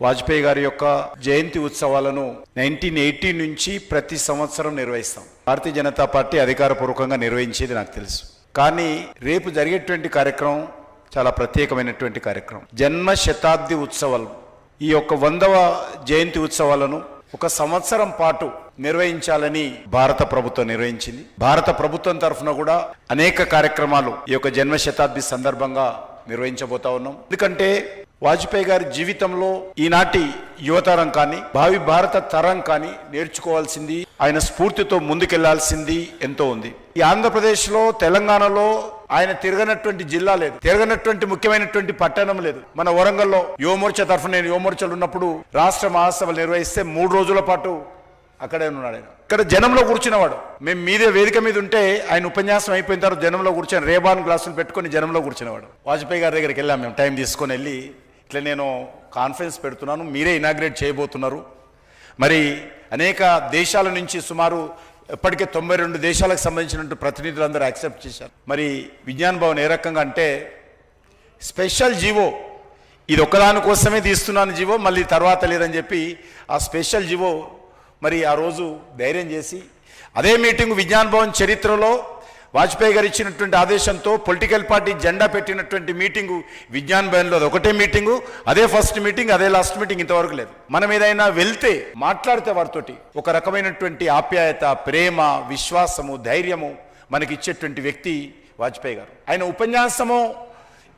వాజ్పేయి గారి యొక్క జయంతి ఉత్సవాలను నైన్టీన్ ఎయిటీ నుంచి ప్రతి సంవత్సరం నిర్వహిస్తాం. భారతీయ జనతా పార్టీ అధికారపూర్వకంగా నిర్వహించేది నాకు తెలుసు. కానీ రేపు జరిగేటువంటి కార్యక్రమం చాలా ప్రత్యేకమైనటువంటి కార్యక్రమం. జన్మ శతాబ్ది ఉత్సవాలు. ఈ యొక్క వందవ జయంతి ఉత్సవాలను ఒక సంవత్సరం పాటు నిర్వహించాలని భారత ప్రభుత్వం నిర్వహించింది. భారత ప్రభుత్వం తరఫున కూడా అనేక కార్యక్రమాలు ఈ యొక్క జన్మ శతాబ్ది సందర్భంగా నిర్వహించబోతా ఉన్నాం. ఎందుకంటే వాజ్పేయి గారి జీవితంలో ఈనాటి యువతరం కానీ భావి భారత తరం కానీ నేర్చుకోవాల్సింది ఆయన స్ఫూర్తితో ముందుకెళ్ళాల్సింది ఎంతో ఉంది. ఈ ఆంధ్రప్రదేశ్లో తెలంగాణలో ఆయన తిరగనటువంటి జిల్లా లేదు. తిరగనటువంటి ముఖ్యమైనటువంటి పట్టణం లేదు. మన వరంగల్లో యువమోర్చ తరఫున నేను యువమోర్చలు ఉన్నప్పుడు రాష్ట్ర మహాసభలు నిర్వహిస్తే మూడు రోజుల పాటు అక్కడే ఉన్నాడు ఆయన. ఇక్కడ జనంలో కూర్చున్నవాడు. మేము మీదే వేదిక మీద ఉంటే ఆయన ఉపన్యాసం అయిపోయిన తర్వాత జనంలో కూర్చొని రేబాన్ గ్లాసులు పెట్టుకొని జనంలో కూర్చునేవాడు వాజ్పేయి గారి దగ్గరికి వెళ్ళాం మేము. టైం తీసుకొని వెళ్ళి ఇట్లా నేను కాన్ఫరెన్స్ పెడుతున్నాను. మీరే ఇనాగ్రేట్ చేయబోతున్నారు. మరి అనేక దేశాల నుంచి సుమారు ఇప్పటికే తొంభై రెండు దేశాలకు సంబంధించినటువంటి ప్రతినిధులందరూ యాక్సెప్ట్ చేశారు. మరి విజ్ఞాన్ భవన్ ఏ రకంగా అంటే స్పెషల్ జీవో ఇది ఒక్కదానికోసమే తీస్తున్నాను జీవో మళ్ళీ తర్వాత లేదని చెప్పి ఆ స్పెషల్ జీవో మరి ఆ రోజు ధైర్యం చేసి అదే మీటింగ్ విజ్ఞాన్ భవన్ చరిత్రలో వాజ్పేయి గారు ఇచ్చినటువంటి ఆదేశంతో పొలిటికల్ పార్టీ జెండా పెట్టినటువంటి మీటింగు విజ్ఞాన్ భవన్లో అది ఒకటే మీటింగు అదే ఫస్ట్ మీటింగ్ అదే లాస్ట్ మీటింగ్ ఇంతవరకు లేదు. మనం ఏదైనా వెళ్తే మాట్లాడితే వారితోటి ఒక రకమైనటువంటి ఆప్యాయత ప్రేమ విశ్వాసము ధైర్యము మనకి ఇచ్చేటువంటి వ్యక్తి వాజ్పేయి గారు. ఆయన ఉపన్యాసము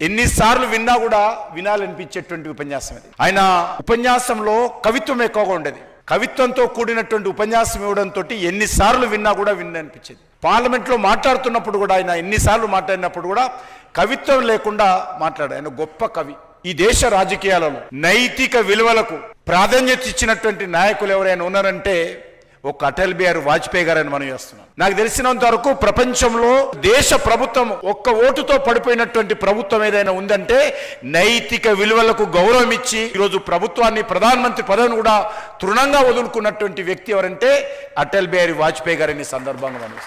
ఎన్నిసార్లు విన్నా కూడా వినాలనిపించేటువంటి ఉపన్యాసం అది. ఆయన ఉపన్యాసంలో కవిత్వం ఎక్కువగా ఉండేది. కవిత్వంతో కూడినటువంటి ఉపన్యాసం ఇవ్వడంతో ఎన్నిసార్లు విన్నా కూడా విన్ననిపించేది పార్లమెంట్లో మాట్లాడుతున్నప్పుడు కూడా ఆయన ఎన్నిసార్లు మాట్లాడినప్పుడు కూడా కవిత్వం లేకుండా మాట్లాడారు ఆయన గొప్ప కవి. ఈ దేశ రాజకీయాలలో నైతిక విలువలకు ప్రాధాన్యత ఇచ్చినటువంటి నాయకులు ఎవరైనా ఉన్నారంటే ఒక అటల్ బిహారీ వాజ్పేయి గారని మనం చేస్తున్నాం. నాకు తెలిసినంత వరకు ప్రపంచంలో దేశ ప్రభుత్వం ఒక్క ఓటుతో పడిపోయినటువంటి ప్రభుత్వం ఏదైనా ఉందంటే నైతిక విలువలకు గౌరవం ఇచ్చి ఈరోజు ప్రభుత్వాన్ని ప్రధానమంత్రి పదవిని కూడా తృణంగా వదులుకున్నటువంటి వ్యక్తి ఎవరంటే అటల్ బిహారీ వాజ్పేయి గారిని సందర్భంగా మనం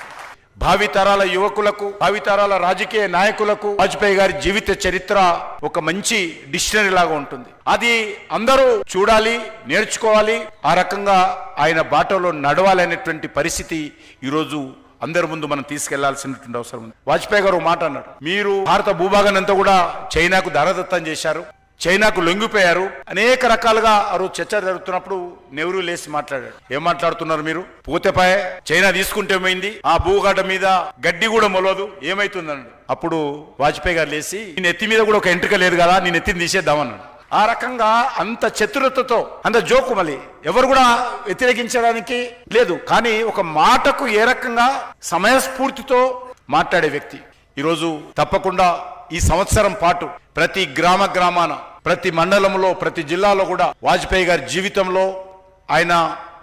భావితరాల యువకులకు భావితరాల రాజకీయ నాయకులకు వాజ్పేయి గారి జీవిత చరిత్ర ఒక మంచి డిక్షనరీ లాగా ఉంటుంది. అది అందరూ చూడాలి నేర్చుకోవాలి. ఆ రకంగా ఆయన బాటలో నడవాలనేటువంటి పరిస్థితి ఈరోజు అందరి ముందు మనం తీసుకెళ్ళాల్సినటువంటి అవసరం ఉంది. వాజ్పేయి గారు మాట అన్నాడు. మీరు భారత భూభాగాన్ని అంతా కూడా చైనాకు దారదత్తం చేశారు. చైనాకు లొంగిపోయారు. అనేక రకాలుగా ఆ రోజు చర్చ జరుగుతున్నప్పుడు నెహ్రూ లేచి మాట్లాడాడు. ఏం మాట్లాడుతున్నారు మీరు? పోతేపాయ చైనా తీసుకుంటే ఏమైంది? ఆ భూఘాట మీద గడ్డి కూడా మొలవదు. ఏమైతుందన్నాడు. అప్పుడు వాజ్పేయి గారు లేచి నేను నెత్తి మీద కూడా ఒక ఎంట్రిక లేదు కదా నేను ఎత్తిని తీసేద్దామన్నాడు. ఆ రకంగా అంత చతురతతో అంత జోకు మళ్ళీ. ఎవరు కూడా వ్యతిరేకించడానికి లేదు. కానీ ఒక మాటకు ఏ రకంగా సమయస్ఫూర్తితో మాట్లాడే వ్యక్తి. ఈరోజు తప్పకుండా ఈ సంవత్సరం పాటు ప్రతి గ్రామ గ్రామాన ప్రతి మండలంలో ప్రతి జిల్లాలో కూడా వాజ్పేయి గారి జీవితంలో ఆయన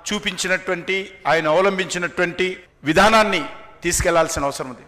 చూపించినటువంటి ఆయన అవలంబించినటువంటి విధానాన్ని తీసుకెళ్ళాల్సిన అవసరం ఉంది.